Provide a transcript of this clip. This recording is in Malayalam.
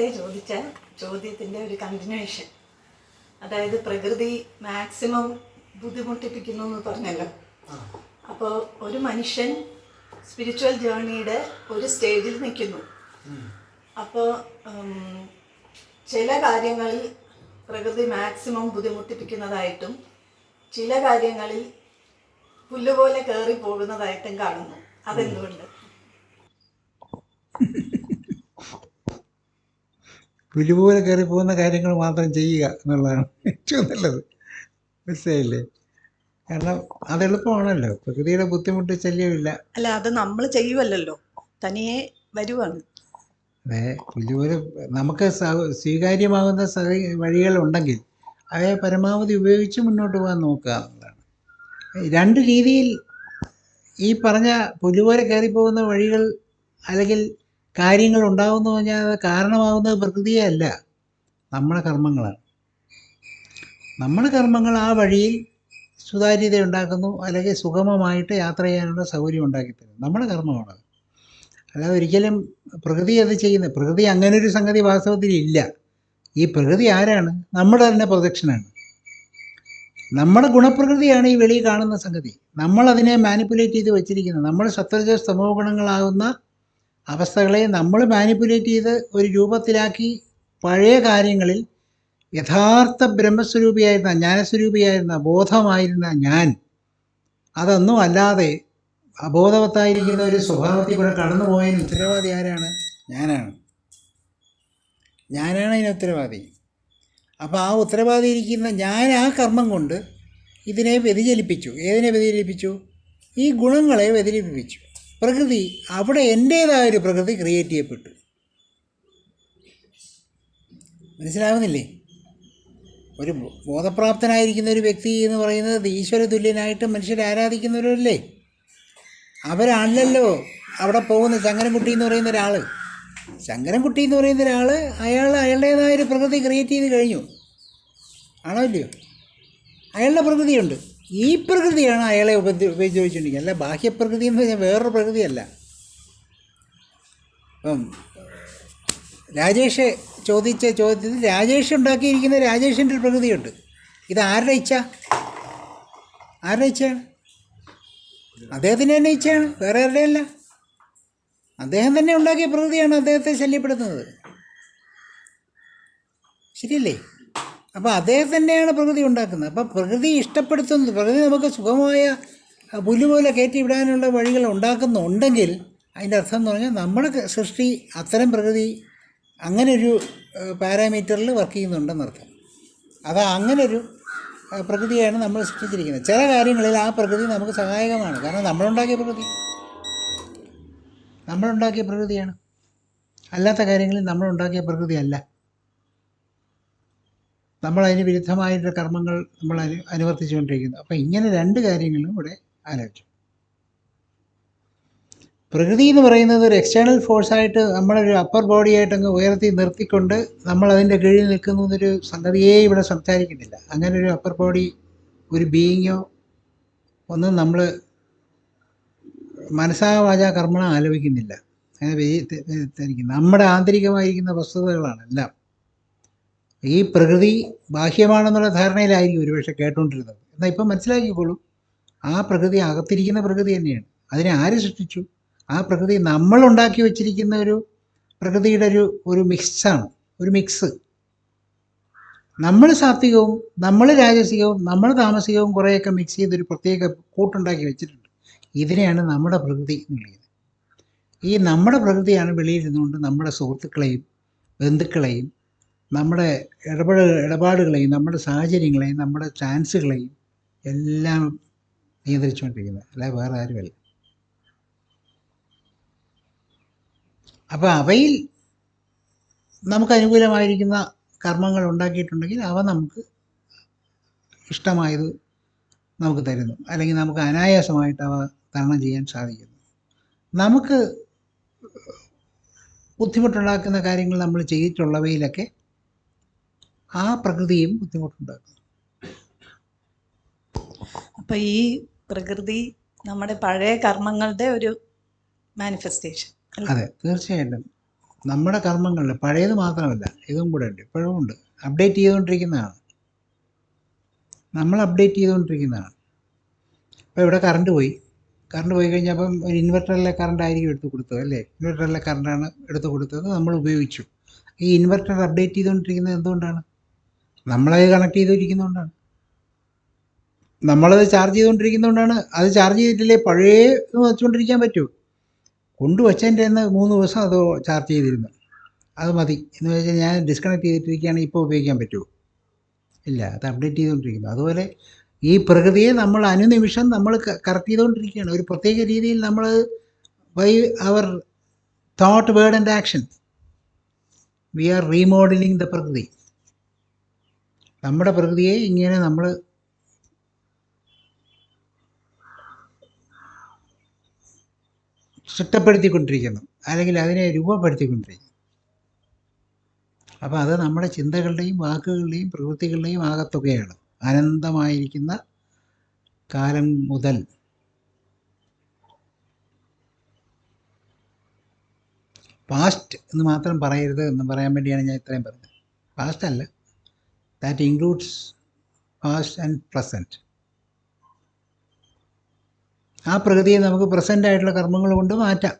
നേരത്തെ ചോദിച്ച ചോദ്യത്തിന്റെ ഒരു കണ്ടിന്യൂഷൻ അതായത് പ്രകൃതി മാക്സിമം ബുദ്ധിമുട്ടിപ്പിക്കുന്നു എന്ന് പറഞ്ഞല്ലോ. അപ്പോൾ ഒരു മനുഷ്യൻ സ്പിരിച്വൽ ജേർണിയുടെ ഒരു സ്റ്റേജിൽ നിൽക്കുന്നു. അപ്പോൾ ചില കാര്യങ്ങളിൽ പ്രകൃതി മാക്സിമം ബുദ്ധിമുട്ടിപ്പിക്കുന്നതായിട്ടും ചില കാര്യങ്ങളിൽ പുല്ലുപോലെ കയറി പോകുന്നതായിട്ടും കാണുന്നു. അതെന്തുകൊണ്ട്? പുലിപോലെ കയറി പോകുന്ന കാര്യങ്ങൾ മാത്രം ചെയ്യുക എന്നുള്ളതാണ് ഏറ്റവും നല്ലത്. മനസ്സിലായില്ലേ? കാരണം അത് എളുപ്പമാണല്ലോ. പ്രകൃതിയുടെ ബുദ്ധിമുട്ട് ശല്യമില്ല. അല്ല അത് നമ്മൾ ചെയ്യുമല്ലോ തനിയെ വരുവാണ്. അതെ പുലിപോലെ നമുക്ക് സ്വീകാര്യമാകുന്ന വഴികൾ ഉണ്ടെങ്കിൽ അവയെ പരമാവധി ഉപയോഗിച്ച് മുന്നോട്ട് പോകാൻ നോക്കുക എന്നുള്ളതാണ്. രണ്ട് രീതിയിൽ ഈ പറഞ്ഞ പുലിപോലെ കയറിപ്പോകുന്ന വഴികൾ അല്ലെങ്കിൽ കാര്യങ്ങൾ ഉണ്ടാവുന്ന പറഞ്ഞാൽ കാരണമാകുന്നത് പ്രകൃതിയെ അല്ല നമ്മുടെ കർമ്മങ്ങളാണ്. നമ്മുടെ കർമ്മങ്ങൾ ആ വഴിയിൽ സുതാര്യത ഉണ്ടാക്കുന്നു അല്ലെങ്കിൽ സുഗമമായിട്ട് യാത്ര ചെയ്യാനുള്ള സൗകര്യം ഉണ്ടാക്കിത്തരും. നമ്മുടെ കർമ്മമാണ്. അല്ലാതെ ഒരിക്കലും പ്രകൃതി അത് ചെയ്യുന്നത് പ്രകൃതി അങ്ങനെ ഒരു സംഗതി വാസ്തവത്തിൽ ഇല്ല. ഈ പ്രകൃതി ആരാണ്? നമ്മുടെ തന്നെ പ്രൊജക്ഷനാണ്. നമ്മുടെ ഗുണപ്രകൃതിയാണ് ഈ വെളിയിൽ കാണുന്ന സംഗതി. നമ്മൾ അതിനെ മാനിപ്പുലേറ്റ് ചെയ്ത് വെച്ചിരിക്കുന്നത്. നമ്മൾ സത്വജ സ്തമോ ഗുണങ്ങളാകുന്ന അവസ്ഥകളെ നമ്മൾ മാനിപ്പുലേറ്റ് ചെയ്ത് ഒരു രൂപത്തിലാക്കി പഴയ കാര്യങ്ങളിൽ യഥാർത്ഥ ബ്രഹ്മസ്വരൂപിയായിരുന്ന ജ്ഞാനസ്വരൂപിയായിരുന്ന ബോധമായിരുന്ന ഞാൻ. അതൊന്നും അല്ലാതെ അബോധവത്തായിരിക്കുന്ന ഒരു സ്വഭാവത്തിൽ കൂടെ കടന്നു പോയതിന് ഉത്തരവാദി ആരാണ്? ഞാനാണ്. ഞാനാണ് അതിന് ഉത്തരവാദി. അപ്പോൾ ആ ഉത്തരവാദി ഇരിക്കുന്ന ഞാൻ ആ കർമ്മം കൊണ്ട് ഇതിനെ വ്യതിചലിപ്പിച്ചു. ഏതിനെ വ്യതിചലിപ്പിച്ചു? ഈ ഗുണങ്ങളെ വ്യതിചലിപ്പിച്ചു. പ്രകൃതി അവിടെ എന്റേതായ ഒരു പ്രകൃതി ക്രിയേറ്റ് ചെയ്യപ്പെട്ടു. മനസ്സിലാവുന്നില്ലേ? ഒരു ബോധപ്രാപ്തനായിരിക്കുന്ന ഒരു വ്യക്തി എന്ന് പറയുന്നത് ഈശ്വര തുല്യനായിട്ട് മനുഷ്യരെ ആരാധിക്കുന്നവരല്ലേ? അവരാണല്ലോ അവിടെ പോകുന്ന ശങ്കരൻകുട്ടി എന്ന് പറയുന്ന ഒരാൾ ശങ്കരൻകുട്ടി എന്ന് പറയുന്ന ഒരാൾ അയാൾ അയാളുടേതായ ഒരു പ്രകൃതി ക്രിയേറ്റ് ചെയ്ത് കഴിഞ്ഞു. ആണോ ഇല്ലയോ? അയാളുടെ പ്രകൃതിയുണ്ട്. ഈ പ്രകൃതിയാണ് അയാളെ ഉപദ്ര ഉപയോഗിച്ചുകൊണ്ടിരിക്കുന്നത് അല്ല ബാഹ്യപ്രകൃതി എന്ന് പറഞ്ഞാൽ വേറൊരു പ്രകൃതിയല്ല. ഇപ്പം രാജേഷ് ചോദിച്ച ചോദ്യത്തിൽ രാജേഷ് ഉണ്ടാക്കിയിരിക്കുന്ന രാജേഷിന്റെ ഒരു പ്രകൃതിയുണ്ട്. ഇത് ആരുടെ ഇച്ഛ? ആരുടെ ഇച്ഛയാണ് അദ്ദേഹത്തിന്റെ തന്നെ ഇച്ഛയാണ് വേറെ ആരുടെ അല്ല. അദ്ദേഹം തന്നെ ഉണ്ടാക്കിയ പ്രകൃതിയാണ് അദ്ദേഹത്തെ ശല്യപ്പെടുത്തുന്നത്. ശരിയല്ലേ? അപ്പോൾ അദ്ദേഹം തന്നെയാണ് പ്രകൃതി ഉണ്ടാക്കുന്നത്. അപ്പം പ്രകൃതി ഇഷ്ടപ്പെടുത്തുന്നത് പ്രകൃതി നമുക്ക് സുഖമായ പുല്ല് പോലെ കയറ്റി വിടാനുള്ള വഴികൾ ഉണ്ടാക്കുന്നുണ്ടെങ്കിൽ അതിന്റെ അർത്ഥം എന്ന് പറഞ്ഞാൽ നമ്മുടെ സൃഷ്ടി അത്തരം പ്രകൃതി അങ്ങനെ ഒരു പാരാമീറ്ററിൽ വർക്ക് ചെയ്യുന്നുണ്ടെന്നർത്ഥം അത് അങ്ങനെ ഒരു ആ, പ്രകൃതിയാണ് നമ്മൾ സൃഷ്ടിച്ചിരിക്കുന്നത്. ചില കാര്യങ്ങളിൽ ആ പ്രകൃതി നമുക്ക് സഹായകമാണ്. കാരണം നമ്മളുണ്ടാക്കിയ പ്രകൃതി. നമ്മളുണ്ടാക്കിയ പ്രകൃതിയാണ്. അല്ലാത്ത കാര്യങ്ങളിൽ നമ്മളുണ്ടാക്കിയ പ്രകൃതി നമ്മൾ അതിന് വിരുദ്ധമായിട്ടുള്ള കർമ്മങ്ങൾ നമ്മൾ അനു അനുവർത്തിച്ചുകൊണ്ടിരിക്കുന്നു. അപ്പം ഇങ്ങനെ രണ്ട് കാര്യങ്ങളും ഇവിടെ ആലോചിച്ചു. പ്രകൃതി എന്ന് പറയുന്നത് ഒരു എക്സ്റ്റേണൽ ഫോഴ്സായിട്ട് നമ്മളൊരു അപ്പർ ബോഡിയായിട്ട് അങ്ങ് ഉയർത്തി നിർത്തിക്കൊണ്ട് നമ്മൾ അതിന്റെ കീഴിൽ നിൽക്കുന്നു എന്നൊരു സംഗതിയേ ഇവിടെ സംസാരിക്കുന്നില്ല. അങ്ങനെ ഒരു അപ്പർ ബോഡി ഒരു ബീയിങ്ങോ ഒന്നും നമ്മൾ മനസ്സാ വാച കർമ്മണ ആലോചിക്കുന്നില്ല. അങ്ങനെ നമ്മുടെ ആന്തരികമായിരിക്കുന്ന വസ്തുതകളാണ് എല്ലാം. ഈ പ്രകൃതി ബാഹ്യമാണെന്നുള്ള ധാരണയിലായിരിക്കും ഒരുപക്ഷെ കേട്ടുകൊണ്ടിരുന്നത് എന്നാൽ ഇപ്പം മനസ്സിലാക്കിക്കോളൂ ആ പ്രകൃതി അകത്തിരിക്കുന്ന പ്രകൃതി തന്നെയാണ്. അതിനെ ആര് സൃഷ്ടിച്ചു? ആ പ്രകൃതി നമ്മൾ ഉണ്ടാക്കി വെച്ചിരിക്കുന്ന ഒരു പ്രകൃതിയുടെ ഒരു ഒരു മിക്സാണ് ഒരു മിക്സ് നമ്മൾ സാത്വികവും നമ്മൾ രാജസികവും നമ്മൾ താമസികവും കുറേയൊക്കെ മിക്സ് ചെയ്തൊരു പ്രത്യേക കൂട്ടുണ്ടാക്കി വെച്ചിട്ടുണ്ട്. ഇതിനെയാണ് നമ്മുടെ പ്രകൃതി എന്ന് വിളിക്കുന്നത് ഈ നമ്മുടെ പ്രകൃതിയാണ് വെളിയിൽ നിന്നുകൊണ്ട് നമ്മുടെ സുഹൃത്തുക്കളെയും ബന്ധുക്കളെയും നമ്മുടെ ഇടപെട ഇടപാടുകളെയും നമ്മുടെ സാഹചര്യങ്ങളെയും നമ്മുടെ ചാൻസുകളെയും എല്ലാം നിയന്ത്രിച്ചുകൊണ്ടിരിക്കുന്നത്. അല്ലാതെ വേറെ ആരുമല്ല. അപ്പോൾ അവയിൽ നമുക്ക് അനുകൂലമായിരിക്കുന്ന കർമ്മങ്ങൾ ഉണ്ടാക്കിയിട്ടുണ്ടെങ്കിൽ അവ നമുക്ക് ഇഷ്ടമായത് നമുക്ക് തരുന്നു. അല്ലെങ്കിൽ നമുക്ക് അനായാസമായിട്ട് അവ തരണം ചെയ്യാൻ സാധിക്കുന്നു. നമുക്ക് ബുദ്ധിമുട്ടുണ്ടാക്കുന്ന കാര്യങ്ങൾ നമ്മൾ ചെയ്തിട്ടുള്ളവയിലൊക്കെ ആ പ്രകൃതിയും ബുദ്ധിമുട്ടുണ്ടാക്കും. അപ്പൊ ഈ പ്രകൃതി നമ്മുടെ പഴയ കർമ്മങ്ങളുടെ ഒരു മാനിഫെസ്റ്റേഷൻ അതെ തീർച്ചയായിട്ടും. നമ്മുടെ കർമ്മങ്ങളിൽ പഴയത് മാത്രമല്ല ഇതും കൂടെ ഉണ്ട്. ഇപ്പോഴും ഉണ്ട്. അപ്ഡേറ്റ് ചെയ്തുകൊണ്ടിരിക്കുന്നതാണ്. നമ്മൾ അപ്ഡേറ്റ് ചെയ്തുകൊണ്ടിരിക്കുന്നതാണ്. ഇപ്പോൾ ഇവിടെ കറണ്ട് പോയി. കറണ്ട് പോയി കഴിഞ്ഞപ്പം ഒരു ഇൻവെർട്ടറിലെ കറണ്ട് ആയിരിക്കും എടുത്ത് കൊടുത്തത് അല്ലേ? ഇൻവെർട്ടറിലെ കറണ്ടാണ് എടുത്ത് കൊടുത്തത് നമ്മൾ ഉപയോഗിച്ചു. ഈ ഇൻവെർട്ടർ അപ്ഡേറ്റ് ചെയ്തുകൊണ്ടിരിക്കുന്നത് എന്തുകൊണ്ടാണ്? നമ്മളത് കണക്ട് ചെയ്തിരിക്കുന്നതുകൊണ്ടാണ് നമ്മളത് ചാർജ് ചെയ്തുകൊണ്ടിരിക്കുന്നതുകൊണ്ടാണ് അത് ചാർജ് ചെയ്തിട്ടില്ലേ? പഴയ വെച്ചുകൊണ്ടിരിക്കാൻ പറ്റുമോ കൊണ്ടുവച്ചതിന്റെ എന്ന് മൂന്ന് ദിവസം അത് ചാർജ് ചെയ്തിരുന്നു. അത് മതി. എന്ന് വെച്ചാൽ ഞാൻ ഡിസ്കണക്ട് ചെയ്തിട്ടിരിക്കുകയാണെങ്കിൽ ഇപ്പോൾ ഉപയോഗിക്കാൻ പറ്റുമോ ഇല്ല അത് അപ്ഡേറ്റ് ചെയ്തുകൊണ്ടിരിക്കുന്നു അതുപോലെ ഈ പ്രകൃതിയെ നമ്മൾ അനുനിമിഷം നമ്മൾ കറക്റ്റ് ചെയ്തുകൊണ്ടിരിക്കുകയാണ് ഒരു പ്രത്യേക രീതിയിൽ നമ്മൾ by our thought word and action we are remodelling the പ്രകൃതി. നമ്മുടെ പ്രകൃതിയെ ഇങ്ങനെ നമ്മൾ ചിട്ടപ്പെടുത്തിക്കൊണ്ടിരിക്കുന്നു. അല്ലെങ്കിൽ അതിനെ രൂപപ്പെടുത്തിക്കൊണ്ടിരിക്കുന്നു. അപ്പോൾ അത് നമ്മുടെ ചിന്തകളുടെയും വാക്കുകളുടെയും പ്രവൃത്തികളുടെയും ആകത്തുകയാണ് അനന്തമായിരിക്കുന്ന കാലം മുതൽ പാസ്റ്റ് എന്ന് മാത്രം പറയരുത് എന്ന് പറയാൻ വേണ്ടിയാണ് ഞാൻ ഇത്രയും പറഞ്ഞത്. പാസ്റ്റ് അല്ല. That includes past and present. ആ പ്രകൃതിയെ നമുക്ക് പ്രസന്റ് ആയിട്ടുള്ള കർമ്മങ്ങൾ കൊണ്ട് മാറ്റാം